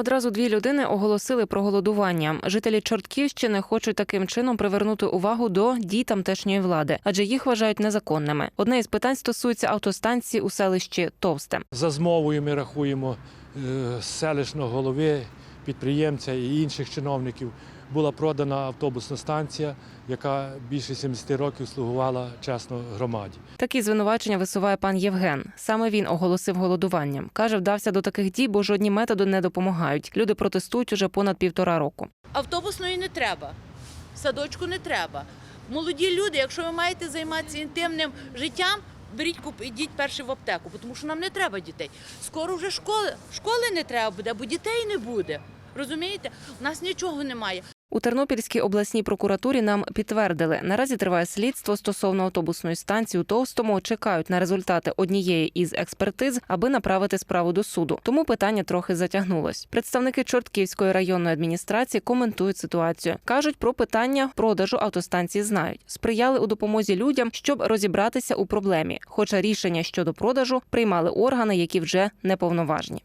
Одразу дві людини оголосили про голодування. Жителі Чортківщини хочуть таким чином привернути увагу до дій тамтешньої влади, адже їх вважають незаконними. Одне із питань стосується автостанції у селищі Товсте. За змовою ми рахуємо е, селищного голови, підприємця і інших чиновників. Була продана автобусна станція, яка більше 70 років слугувала чесно громаді. Такі звинувачення висуває пан Євген. Саме він оголосив голодуванням. каже, вдався до таких дій, бо жодні методи не допомагають. Люди протестують уже понад півтора року. Автобусної не треба, садочку не треба. Молоді люди, якщо ви маєте займатися інтимним життям, беріть куп, ідіть перше в аптеку, тому що нам не треба дітей. Скоро вже школи, школи не треба буде, бо дітей не буде. Розумієте? У нас нічого немає. У Тернопільській обласній прокуратурі нам підтвердили, наразі триває слідство стосовно автобусної станції у Товстому. Чекають на результати однієї із експертиз, аби направити справу до суду. Тому питання трохи затягнулось. Представники Чортківської районної адміністрації коментують ситуацію. кажуть про питання продажу автостанції. Знають, сприяли у допомозі людям, щоб розібратися у проблемі. Хоча рішення щодо продажу приймали органи, які вже неповноважні.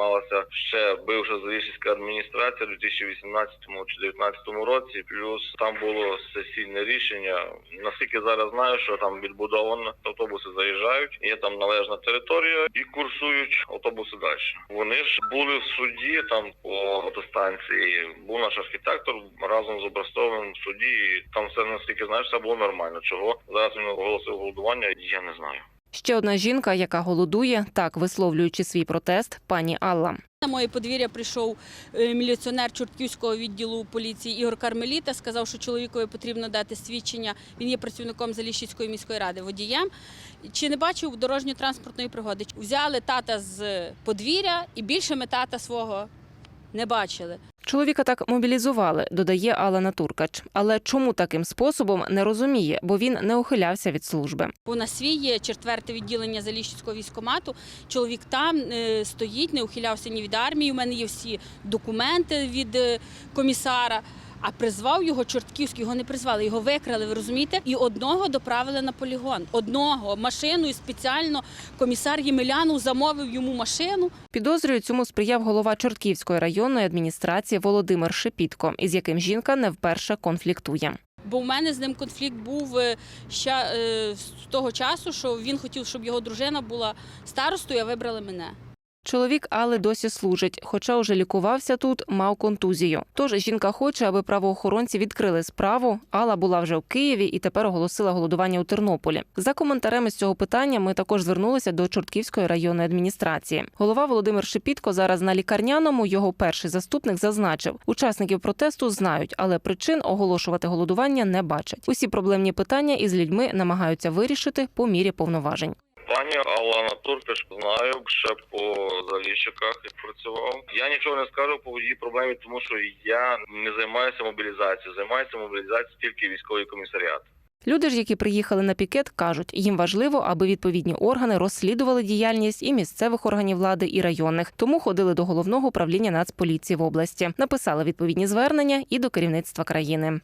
Займалася ще бивша Завішівська адміністрація у 2018 чи 2019 році. Плюс там було сесійне рішення. Наскільки зараз знаю, що там відбудовано автобуси заїжджають, є там належна територія і курсують автобуси далі. Вони ж були в суді там по автостанції. Був наш архітектор разом з Образцовим в суді. І там все наскільки знаєш, все було нормально. Чого зараз він оголосив голодування? Я не знаю. Ще одна жінка, яка голодує, так висловлюючи свій протест, пані Алла. На моє подвір'я прийшов е, міліціонер Чортківського відділу поліції Ігор Кармеліта. Сказав, що чоловікові потрібно дати свідчення. Він є працівником Заліщицької міської ради водієм. Чи не бачив дорожньо-транспортної пригоди? Взяли тата з подвір'я і більше ми тата свого не бачили. Чоловіка так мобілізували, додає Алана Туркач. Але чому таким способом не розуміє, бо він не ухилявся від служби. У нас є четверте відділення Заліщицького військомату. Чоловік там е, стоїть, не ухилявся ні від армії. У мене є всі документи від е, комісара. А призвав його Чортківський, його не призвали, його викрали, ви розумієте? І одного доправили на полігон. Одного машину і спеціально комісар Ємелянов замовив йому машину. Підозрюю, цьому сприяв голова Чортківської районної адміністрації Володимир Шепітко, із яким жінка не вперше конфліктує. Бо в мене з ним конфлікт був ще е, з того часу, що він хотів, щоб його дружина була старостою, а вибрали мене. Чоловік Алли досі служить, хоча уже лікувався тут, мав контузію. Тож жінка хоче, аби правоохоронці відкрили справу. Алла була вже в Києві і тепер оголосила голодування у Тернополі. За коментарем з цього питання ми також звернулися до Чортківської районної адміністрації. Голова Володимир Шепітко зараз на лікарняному. Його перший заступник зазначив, учасників протесту знають, але причин оголошувати голодування не бачать. Усі проблемні питання із людьми намагаються вирішити по мірі повноважень. Пані Алана Туркаш знаю, ще по заліщиках як працював. Я нічого не скажу по її проблемі, тому що я не займаюся мобілізацією. Займається мобілізацією тільки військовий комісаріат. Люди ж, які приїхали на пікет, кажуть, їм важливо, аби відповідні органи розслідували діяльність і місцевих органів влади, і районних. Тому ходили до головного управління Нацполіції в області, написали відповідні звернення і до керівництва країни.